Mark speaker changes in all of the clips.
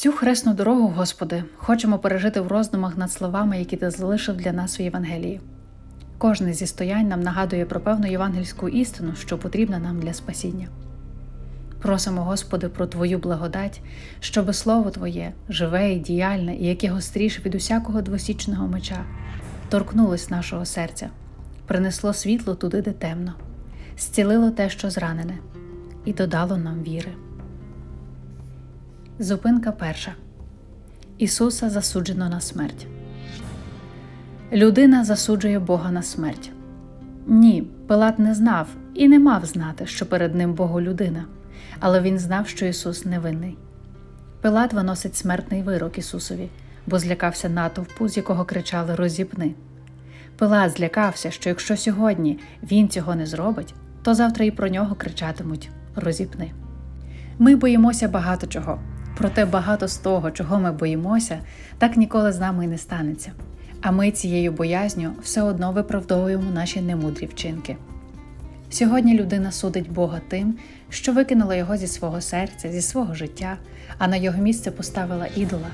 Speaker 1: Цю хресну дорогу, Господи, хочемо пережити в роздумах над словами, які ти залишив для нас у Євангелії. Кожне зі стоянь нам нагадує про певну євангельську істину, що потрібна нам для спасіння. Просимо, Господи, про Твою благодать, щоби Слово Твоє, живе і діяльне, і яке гостріше від усякого двосічного меча, торкнулось нашого серця, принесло світло туди, де темно, зцілило те, що зранене, і додало нам віри. Зупинка перша. Ісуса засуджено на смерть. Людина засуджує Бога на смерть. Ні, Пилат не знав і не мав знати, що перед ним Богу людина, але він знав, що Ісус невинний. Пилат виносить смертний вирок Ісусові, бо злякався натовпу, з якого кричали Розіпни. Пилат злякався, що якщо сьогодні він цього не зробить, то завтра і про нього кричатимуть Розіпни. Ми боїмося багато чого, проте багато з того, чого ми боїмося, так ніколи з нами і не станеться. А ми цією боязню все одно виправдовуємо наші немудрі вчинки. Сьогодні людина судить Бога тим, що викинула його зі свого серця, зі свого життя, а на його місце поставила ідола.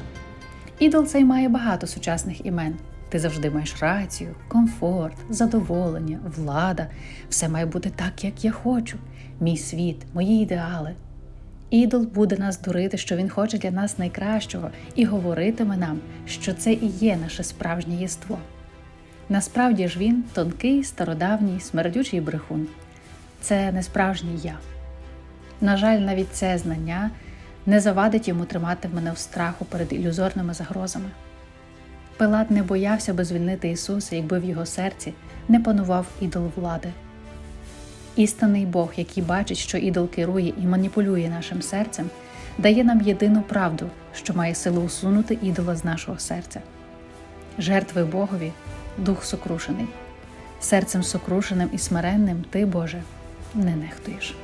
Speaker 1: Ідол цей має багато сучасних імен. Ти завжди маєш рацію, комфорт, задоволення, влада. Все має бути так, як я хочу. Мій світ, мої ідеали. Ідол буде нас дурити, що він хоче для нас найкращого, і говоритиме нам, що це і є наше справжнє єство. Насправді ж він тонкий, стародавній, смердючий брехун. Це не справжній я. На жаль, навіть це знання не завадить йому тримати мене в страху перед ілюзорними загрозами. Пилат не боявся би звільнити Ісуса, якби в його серці не панував ідол влади. Істинний Бог, який бачить, що ідол керує і маніпулює нашим серцем, дає нам єдину правду, що має силу усунути ідола з нашого серця. Жертви Богові дух сокрушений. Серцем сокрушеним і смиренним ти, Боже, не нехтуєш.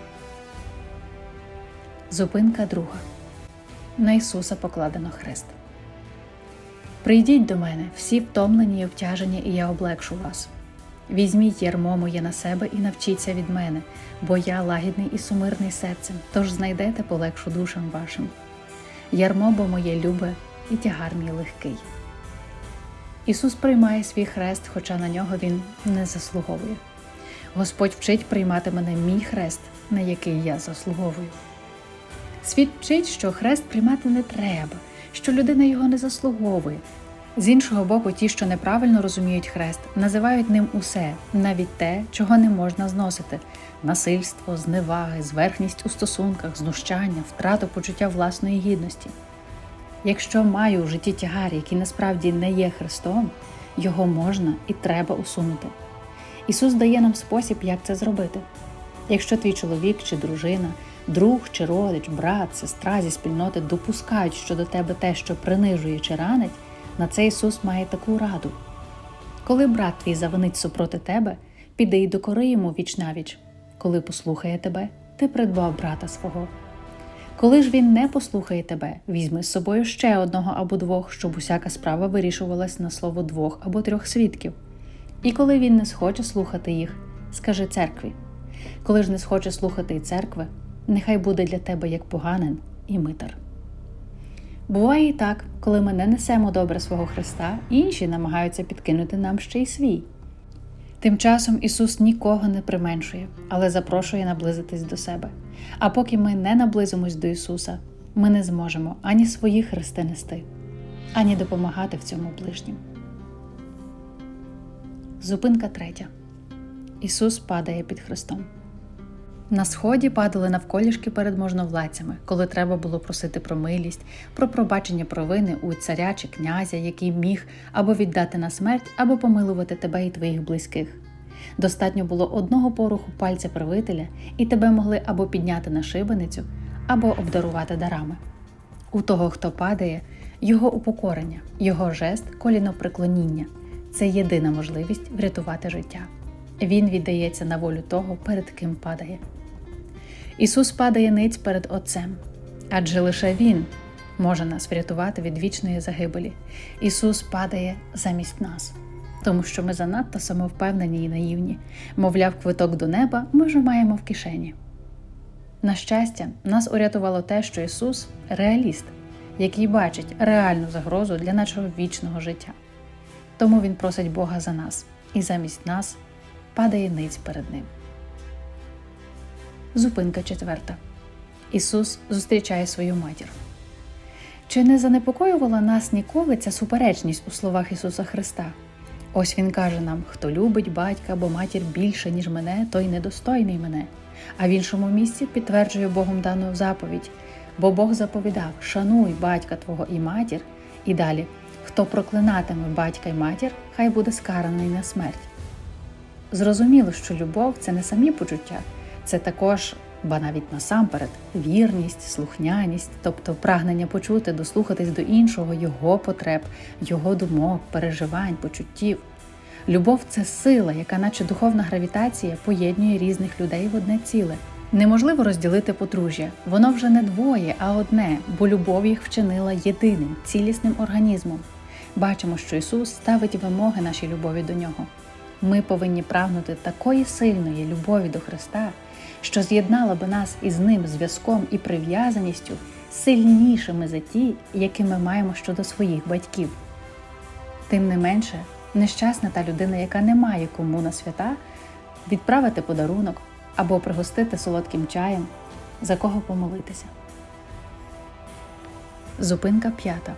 Speaker 1: Зупинка друга. На Ісуса покладено хрест. Прийдіть до мене, всі втомлені і обтяжені, і я облегшу вас. Візьміть ярмо моє на себе і навчіться від мене, бо я лагідний і сумирний серцем, тож знайдете полегшу душам вашим. Ярмо бо моє любе і тягар мій легкий. Ісус приймає свій хрест, хоча на нього Він не заслуговує. Господь вчить приймати мене мій хрест, на який я заслуговую. Світ вчить, що хрест приймати не треба, що людина його не заслуговує. З іншого боку, ті, що неправильно розуміють хрест, називають ним усе, навіть те, чого не можна зносити: насильство, зневаги, зверхність у стосунках, знущання, втрату почуття власної гідності. Якщо маю у житті тягар, який насправді не є Христом, його можна і треба усунути. Ісус дає нам спосіб, як це зробити. Якщо твій чоловік чи дружина, друг чи родич, брат, сестра зі спільноти допускають щодо тебе те, що принижує чи ранить, на це Ісус має таку раду. Коли брат твій завинить супроти тебе, піди й докори йому віч навіч. Коли послухає тебе, ти придбав брата свого. Коли ж він не послухає тебе, візьми з собою ще одного або двох, щоб усяка справа вирішувалась на слово двох або трьох свідків. І коли він не схоче слухати їх, скажи церкві. Коли ж не схоче слухати й церкви, нехай буде для тебе як поганин і митар. Буває і так, коли ми не несемо добре свого Христа, інші намагаються підкинути нам ще й свій. Тим часом Ісус нікого не применшує, але запрошує наблизитись до себе. А поки ми не наблизимось до Ісуса, ми не зможемо ані свої хрести нести, ані допомагати в цьому ближнім. Зупинка третя. Ісус падає під Христом. На сході падали навколішки перед можновладцями, коли треба було просити про милість, про пробачення провини у царя чи князя, який міг або віддати на смерть, або помилувати тебе і твоїх близьких. Достатньо було одного поруху пальця правителя, і тебе могли або підняти на шибеницю, або обдарувати дарами. У того, хто падає, його упокорення, його жест, коліноприклоніння це єдина можливість врятувати життя. Він віддається на волю того, перед ким падає. Ісус падає ниць перед Отцем, адже лише Він може нас врятувати від вічної загибелі. Ісус падає замість нас, тому що ми занадто самовпевнені і наївні, мовляв, квиток до неба ми вже маємо в кишені. На щастя, нас урятувало те, що Ісус реаліст. який бачить реальну загрозу для нашого вічного життя. Тому він просить Бога за нас і замість нас падає ниць перед ним. Зупинка четверта. Ісус зустрічає свою матір. Чи не занепокоювала нас ніколи ця суперечність у словах Ісуса Христа? Ось Він каже нам: хто любить батька або матір більше, ніж мене, той недостойний мене. А в іншому місці підтверджує Богом дану заповідь, бо Бог заповідав: шануй батька твого і матір, і далі хто проклинатиме батька й матір, хай буде скараний на смерть. Зрозуміло, що любов це не самі почуття, це також, ба навіть насамперед, вірність, слухняність, тобто прагнення почути, дослухатись до іншого, його потреб, його думок, переживань, почуттів. Любов це сила, яка, наче духовна гравітація, поєднує різних людей в одне ціле. Неможливо розділити подружжя, воно вже не двоє, а одне, бо любов їх вчинила єдиним, цілісним організмом. Бачимо, що Ісус ставить вимоги нашій любові до нього. Ми повинні прагнути такої сильної любові до Христа, що з'єднала би нас із Ним зв'язком і прив'язаністю сильнішими за ті, які ми маємо щодо своїх батьків. Тим не менше, нещасна та людина, яка не має кому на свята, відправити подарунок або пригостити солодким чаєм, за кого помолитися. Зупинка п'ята.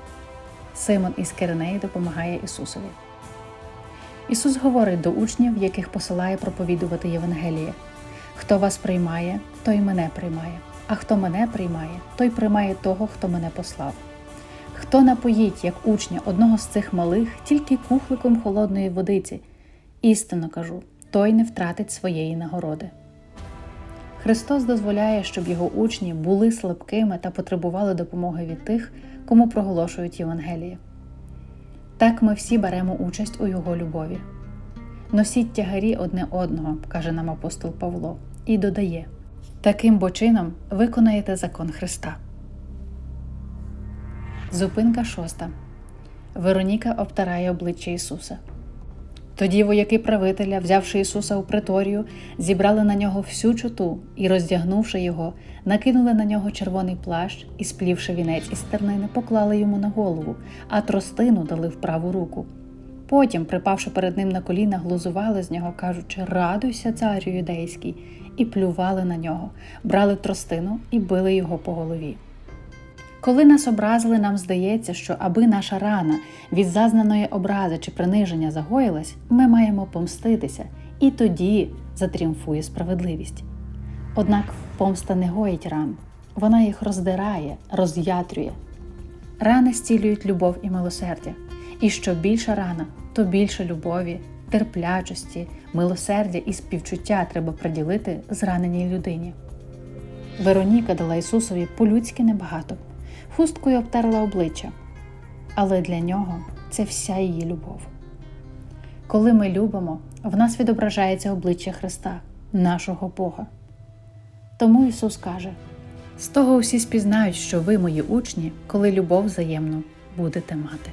Speaker 1: Симон із Киринеї допомагає Ісусові. Ісус говорить до учнів, яких посилає проповідувати Євангеліє. Хто вас приймає, той мене приймає, а хто мене приймає, той приймає того, хто мене послав. Хто напоїть, як учня, одного з цих малих, тільки кухликом холодної водиці, істинно кажу, той не втратить своєї нагороди. Христос дозволяє, щоб його учні були слабкими та потребували допомоги від тих, кому проголошують Євангеліє. Так ми всі беремо участь у Його любові. Носіть тягарі одне одного, каже нам апостол Павло, і додає: таким бо чином виконаєте закон Христа. Зупинка шоста. Вероніка обтирає обличчя Ісуса. Тоді вояки правителя, взявши Ісуса у приторію, зібрали на нього всю чуту і, роздягнувши його, накинули на нього червоний плащ і, сплівши вінець із тернини, поклали йому на голову, а тростину дали в праву руку. Потім, припавши перед ним на коліна, глузували з нього, кажучи Радуйся, царю юдейський, і плювали на нього, брали тростину і били його по голові. Коли нас образили, нам здається, що аби наша рана від зазнаної образи чи приниження загоїлась, ми маємо помститися, і тоді затріумфує справедливість. Однак помста не гоїть ран, вона їх роздирає, роз'ятрює. Рани зцілюють любов і милосердя, і що більша рана, то більше любові, терплячості, милосердя і співчуття треба приділити зраненій людині. Вероніка дала Ісусові по-людськи небагато хусткою обтерла обличчя, але для нього це вся її любов. Коли ми любимо, в нас відображається обличчя Христа, нашого Бога. Тому Ісус каже: з того усі спізнають, що ви, мої учні, коли любов взаємну будете мати.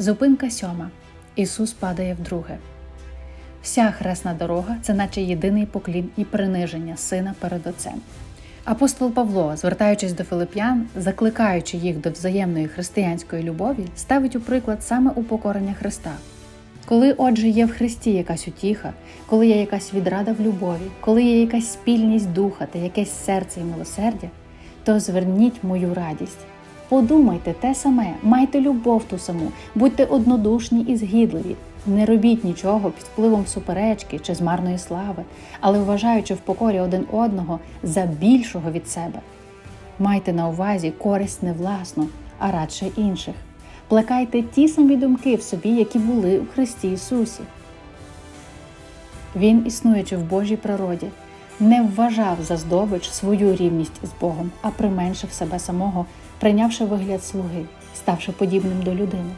Speaker 1: Зупинка сьома. Ісус падає вдруге. Вся хресна дорога це наче єдиний поклін і приниження сина перед Отцем. Апостол Павло, звертаючись до филип'ян, закликаючи їх до взаємної християнської любові, ставить у приклад саме упокорення Христа. Коли, отже, є в Христі якась утіха, коли є якась відрада в любові, коли є якась спільність духа та якесь серце і милосердя, то зверніть мою радість. Подумайте те саме, майте любов ту саму, будьте однодушні і згідливі, не робіть нічого під впливом суперечки чи змарної слави, але вважаючи в покорі один одного за більшого від себе. Майте на увазі користь не власну, а радше інших. Плекайте ті самі думки в собі, які були у Христі Ісусі. Він, існуючи в Божій природі, не вважав за здобич свою рівність з Богом, а применшив себе самого, прийнявши вигляд слуги, ставши подібним до людини.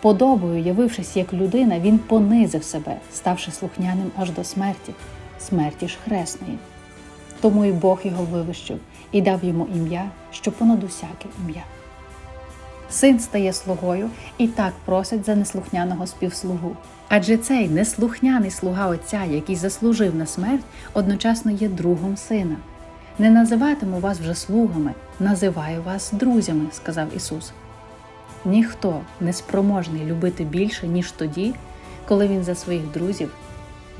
Speaker 1: Подобою, явившись як людина, він понизив себе, ставши слухняним аж до смерті, смерті ж хресної. Тому і Бог його вивищив і дав йому ім'я, що понад усяке ім'я. Син стає слугою і так просить за неслухняного співслугу. Адже цей неслухняний слуга Отця, який заслужив на смерть, одночасно є другом сина. Не називатиму вас вже слугами, називаю вас друзями, сказав Ісус. Ніхто не спроможний любити більше, ніж тоді, коли Він за своїх друзів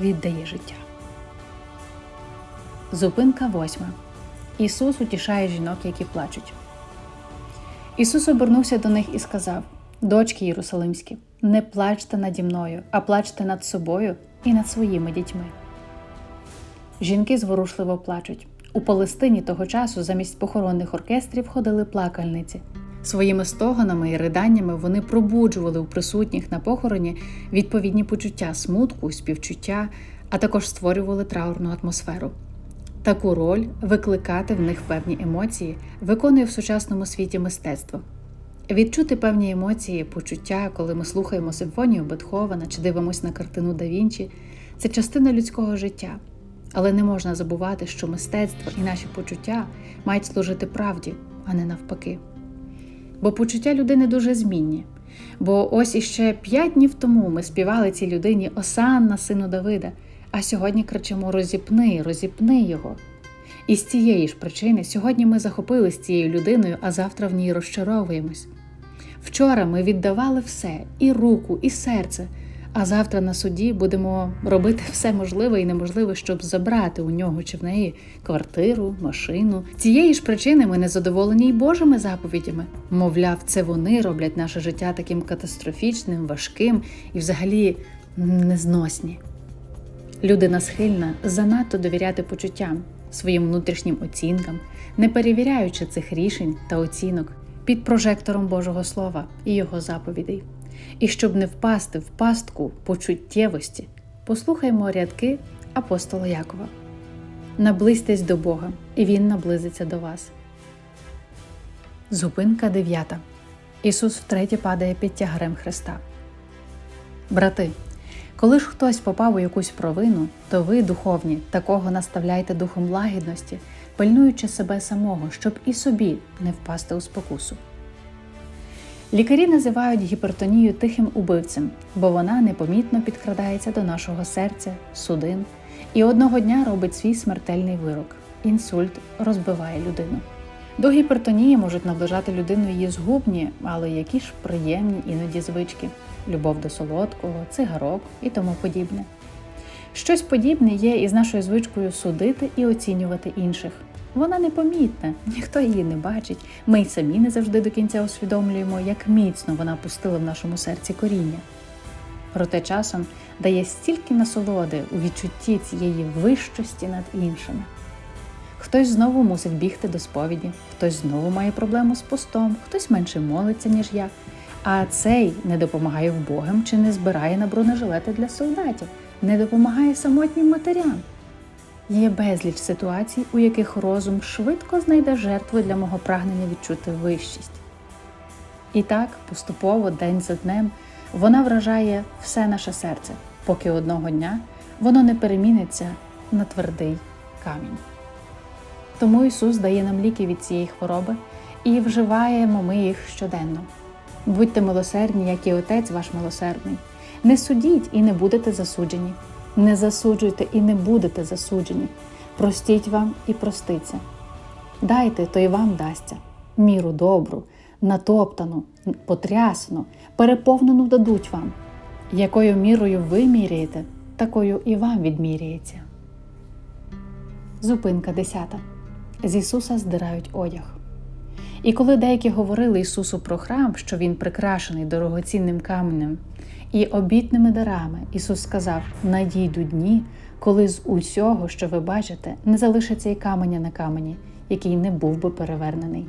Speaker 1: віддає життя. Зупинка восьма. Ісус утішає жінок, які плачуть. Ісус обернувся до них і сказав: Дочки Єрусалимські, не плачте наді мною, а плачте над собою і над своїми дітьми. Жінки зворушливо плачуть. У Палестині того часу замість похоронних оркестрів ходили плакальниці. Своїми стогонами і riданнями вони пробуджували у присутніх на похороні відповідні почуття смутку, співчуття, а також створювали траурну атмосферу. Таку роль викликати в них певні емоції виконує в сучасному світі мистецтво. Відчути певні емоції, почуття, коли ми слухаємо симфонію Бетховена чи дивимося на картину Да Вінчі, це частина людського життя. Але не можна забувати, що мистецтво і наші почуття мають служити правді, а не навпаки. Бо почуття людини дуже змінні. Бо ось іще п'ять днів тому ми співали цій людині Осанна, сину Давида, а сьогодні кричимо Розіпни, розіпни його. І з цієї ж причини сьогодні ми захопились цією людиною, а завтра в ній розчаровуємось. Вчора ми віддавали все і руку, і серце, а завтра на суді будемо робити все можливе і неможливе, щоб забрати у нього чи в неї квартиру, машину. Цієї ж причини ми не задоволені й Божими заповідями. Мовляв, це вони роблять наше життя таким катастрофічним, важким і взагалі незносні. Людина схильна занадто довіряти почуттям, своїм внутрішнім оцінкам, не перевіряючи цих рішень та оцінок під прожектором Божого Слова і його заповідей. І щоб не впасти в пастку почуттєвості, послухаймо рядки апостола Якова. Наблизьтесь до Бога, і Він наблизиться до вас. Зупинка 9. Ісус втретє падає під тягарем Христа. Брати, коли ж хтось попав у якусь провину, то ви, духовні, такого наставляйте духом лагідності, пильнуючи себе самого, щоб і собі не впасти у спокусу. Лікарі називають гіпертонію тихим убивцем, бо вона непомітно підкрадається до нашого серця, судин і одного дня робить свій смертельний вирок. Інсульт розбиває людину. До гіпертонії можуть наближати людину її згубні, але які ж приємні іноді звички любов до солодкого, цигарок і тому подібне. Щось подібне є із нашою звичкою судити і оцінювати інших. Вона непомітна, ніхто її не бачить. Ми й самі не завжди до кінця усвідомлюємо, як міцно вона пустила в нашому серці коріння. Проте часом дає стільки насолоди у відчутті цієї вищості над іншими. Хтось знову мусить бігти до сповіді, хтось знову має проблему з постом, хтось менше молиться, ніж я. А цей не допомагає вбогим чи не збирає на бронежилети для солдатів, не допомагає самотнім матерям. Є безліч ситуацій, у яких розум швидко знайде жертву для мого прагнення відчути вищість. І так, поступово, день за днем, вона вражає все наше серце, поки одного дня воно не переміниться на твердий камінь. Тому Ісус дає нам ліки від цієї хвороби і вживаємо ми їх щоденно. Будьте милосердні, як і Отець ваш милосердний. Не судіть і не будете засуджені. Не засуджуйте і не будете засуджені. Простіть вам і проститься. Дайте, то й вам дасться. Міру добру, натоптану, потрясну, переповнену дадуть вам. Якою мірою ви міряєте, такою і вам відміряється. Зупинка 10. З Ісуса здирають одяг. І коли деякі говорили Ісусу про храм, що Він прикрашений дорогоцінним каменем і обітними дарами, Ісус сказав: надійдуть дні, коли з усього, що ви бачите, не залишиться і каменя на камені, який не був би перевернений.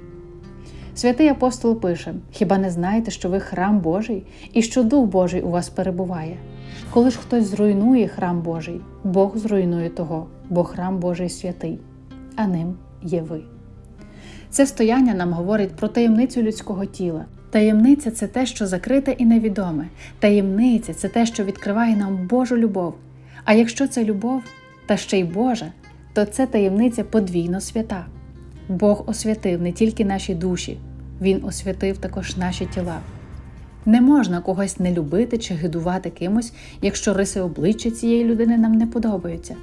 Speaker 1: Святий апостол пише: Хіба не знаєте, що ви храм Божий і що Дух Божий у вас перебуває? Коли ж хтось зруйнує храм Божий, Бог зруйнує того, бо храм Божий святий, а ним є ви. Це стояння нам говорить про таємницю людського тіла. Таємниця це те, що закрите і невідоме. Таємниця це те, що відкриває нам Божу любов. А якщо це любов, та ще й Божа, то це таємниця подвійно свята. Бог освятив не тільки наші душі, Він освятив також наші тіла. Не можна когось не любити чи гидувати кимось, якщо риси обличчя цієї людини нам не подобаються.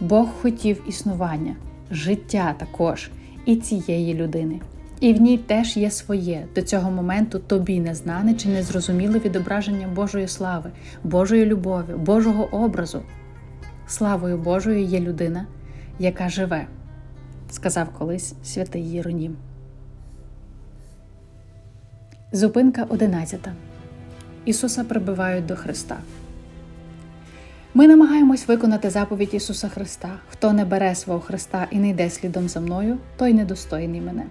Speaker 1: Бог хотів існування, життя також і цієї людини. І в ній теж є своє до цього моменту тобі незнане чи незрозуміле відображення Божої слави, Божої любові, Божого образу. Славою Божою є людина, яка живе, сказав колись святий Єронім. Зупинка 11. Ісуса прибивають до Христа. Ми намагаємось виконати заповідь Ісуса Христа. Хто не бере свого Христа і не йде слідом за мною, той недостойний мене.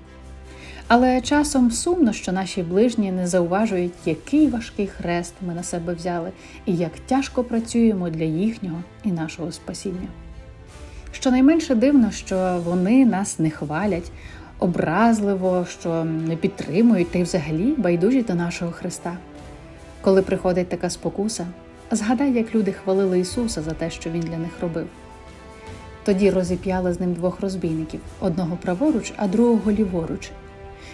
Speaker 1: Але часом сумно, що наші ближні не зауважують, який важкий хрест ми на себе взяли і як тяжко працюємо для їхнього і нашого спасіння. Щонайменше дивно, що вони нас не хвалять, образливо, що не підтримують та й взагалі байдужі до нашого Христа. Коли приходить така спокуса, згадай, як люди хвалили Ісуса за те, що Він для них робив. Тоді розіп'яли з ним двох розбійників одного праворуч, а другого ліворуч.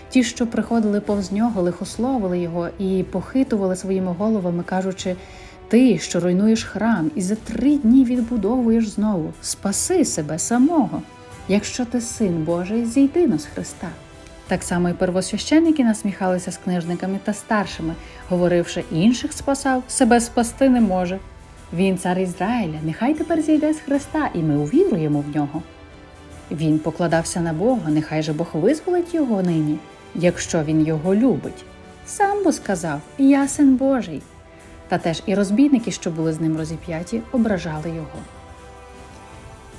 Speaker 1: Ті, що приходили повз нього, лихословили його і похитували своїми головами, кажучи: Ти, що руйнуєш храм, і за три дні відбудовуєш знову, спаси себе самого. Якщо ти син Божий, зійди нас Христа. Так само і первосвященники насміхалися з книжниками та старшими, говоривши, інших спасав, себе спасти не може. Він цар Ізраїля, нехай тепер зійде з Христа, і ми увіруємо в нього. Він покладався на Бога, нехай же Бог визволить його нині, якщо він його любить. Сам бо сказав, я син Божий. Та теж і розбійники, що були з ним розіп'яті, ображали його.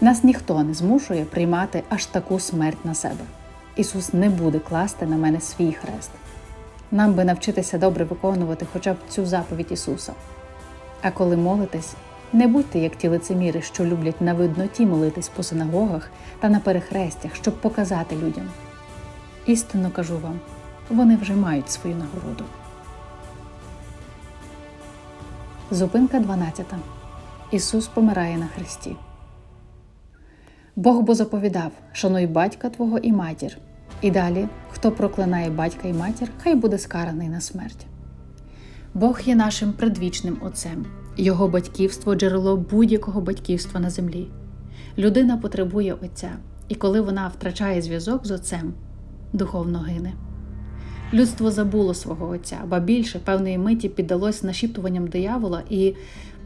Speaker 1: Нас ніхто не змушує приймати аж таку смерть на себе. Ісус не буде класти на мене свій хрест. Нам би навчитися добре виконувати хоча б цю заповідь Ісуса. А коли молитесь, не будьте як ті лицеміри, що люблять на видноті молитись по синагогах та на перехрестях, щоб показати людям. Істинно кажу вам, вони вже мають свою нагороду. Зупинка 12. Ісус помирає на хресті. Бог бо заповідав: шануй батька твого і матір. І далі, хто проклинає батька і матір, хай буде скараний на смерть. Бог є нашим предвічним Отцем, Його батьківство джерело будь-якого батьківства на землі. Людина потребує Отця, і коли вона втрачає зв'язок з Отцем, духовно гине. Людство забуло свого Отця, ба більше певної миті піддалось нашіптуванням диявола і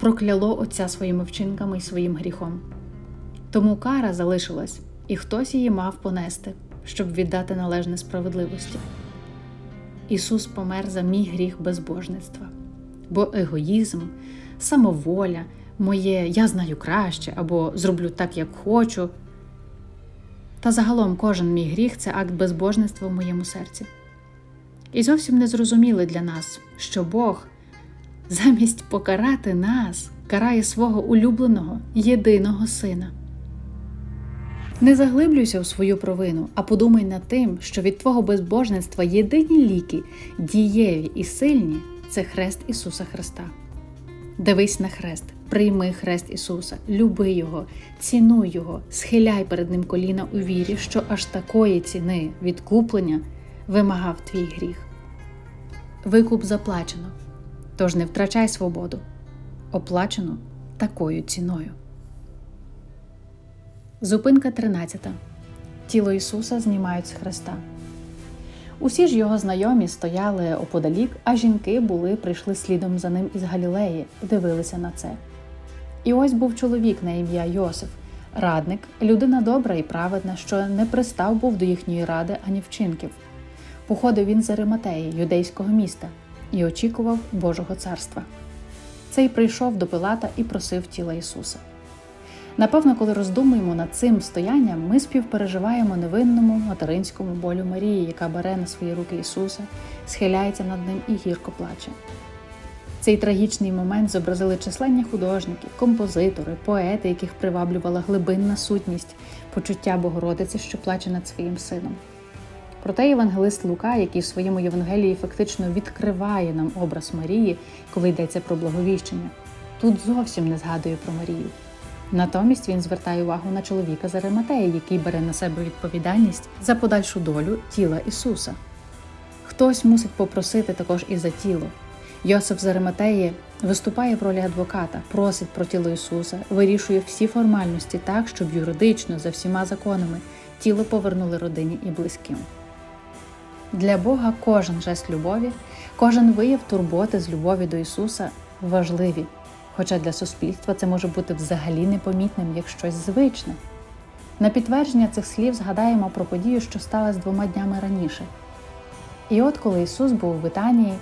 Speaker 1: прокляло Отця своїми вчинками і своїм гріхом. Тому кара залишилась, і хтось її мав понести, щоб віддати належне справедливості. Ісус помер за мій гріх безбожництва, бо егоїзм, самоволя, моє я знаю краще або зроблю так, як хочу. Та загалом кожен мій гріх це акт безбожництва в моєму серці. І зовсім не зрозуміли для нас, що Бог замість покарати нас карає свого улюбленого єдиного сина. Не заглиблюйся в свою провину, а подумай над тим, що від твого безбожництва єдині ліки, дієві і сильні це хрест Ісуса Христа. Дивись на хрест, прийми хрест Ісуса, люби Його, цінуй Його, схиляй перед Ним коліна у вірі, що аж такої ціни відкуплення вимагав твій гріх. Викуп заплачено, тож не втрачай свободу, оплачено такою ціною. Зупинка 13. Тіло Ісуса знімають з хреста. Усі ж його знайомі стояли оподалік, а жінки були, прийшли слідом за ним із Галілеї дивилися на це. І ось був чоловік на ім'я Йосиф, радник, людина добра і праведна, що не пристав був до їхньої ради ані вчинків. Походив він з Ариматеї, юдейського міста, і очікував Божого царства. Цей прийшов до Пилата і просив тіла Ісуса. Напевно, коли роздумуємо над цим стоянням, ми співпереживаємо невинному материнському болю Марії, яка бере на свої руки Ісуса, схиляється над ним і гірко плаче. Цей трагічний момент зобразили численні художники, композитори, поети, яких приваблювала глибинна сутність, почуття Богородиці, що плаче над своїм сином. Проте євангелист Лука, який в своєму Євангелії фактично відкриває нам образ Марії, коли йдеться про благовіщення, тут зовсім не згадує про Марію. Натомість він звертає увагу на чоловіка з Ариматеї, який бере на себе відповідальність за подальшу долю тіла Ісуса. Хтось мусить попросити також і за тіло. Йосиф з Ариматеї виступає в ролі адвоката, просить про тіло Ісуса, вирішує всі формальності так, щоб юридично за всіма законами тіло повернули родині і близьким. Для Бога кожен жест любові, кожен вияв турботи з любові до Ісуса важливі, хоча для суспільства це може бути взагалі непомітним як щось звичне. На підтвердження цих слів згадаємо про подію, що сталася двома днями раніше. І от коли Ісус був у Витанії,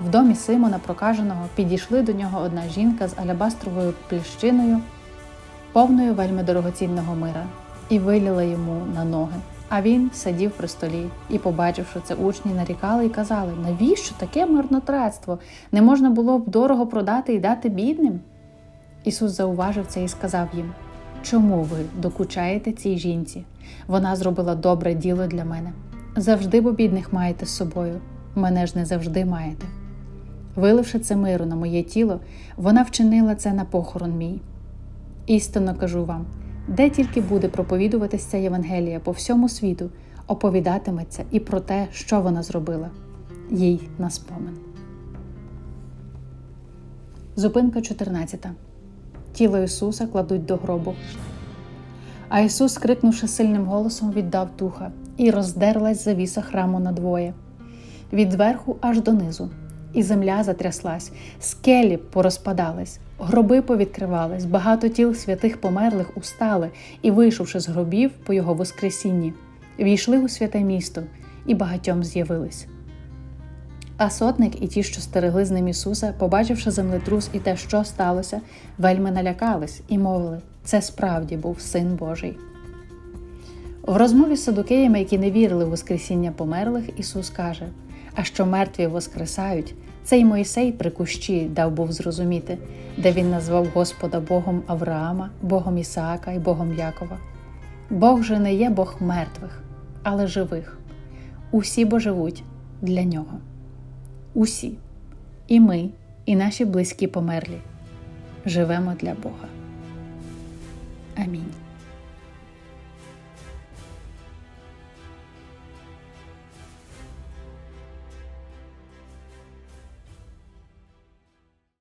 Speaker 1: в домі Симона Прокаженого підійшли до нього одна жінка з алябастровою пліщиною, повною вельми дорогоцінного мира, і виліла йому на ноги. А він сидів при столі і, побачивши це, учні нарікали і казали: навіщо таке марнотратство? Не можна було б дорого продати і дати бідним? Ісус зауважив це і сказав їм: Чому ви докучаєте цій жінці? Вона зробила добре діло для мене. Завжди бо бідних маєте з собою, мене ж не завжди маєте. Виливши це миру на моє тіло, вона вчинила це на похорон мій. Істинно кажу вам, де тільки буде проповідуватися Євангелія по всьому світу, оповідатиметься і про те, що вона зробила, їй на спомин. Зупинка 14. Тіло Ісуса кладуть до гробу. А Ісус, крикнувши сильним голосом, віддав духа, і роздерлась завіса храму надвоє, від верху аж донизу, і земля затряслась, скелі порозпадались, гроби повідкривались, багато тіл святих померлих устали і, вийшовши з гробів по його воскресінні, війшли у святе місто і багатьом з'явились. А сотник і ті, що стерегли з ним Ісуса, побачивши землетрус і те, що сталося, вельми налякались і мовили: це справді був син Божий. В розмові з садукеями, які не вірили в Воскресіння померлих, Ісус каже: А що мертві воскресають, цей Мойсей при кущі дав був зрозуміти, де він назвав Господа Богом Авраама, Богом Ісаака і Богом Якова. Бог же не є Бог мертвих, але живих. Усі бо живуть для нього. Усі, і ми, і наші близькі померлі, живемо для Бога. Амінь.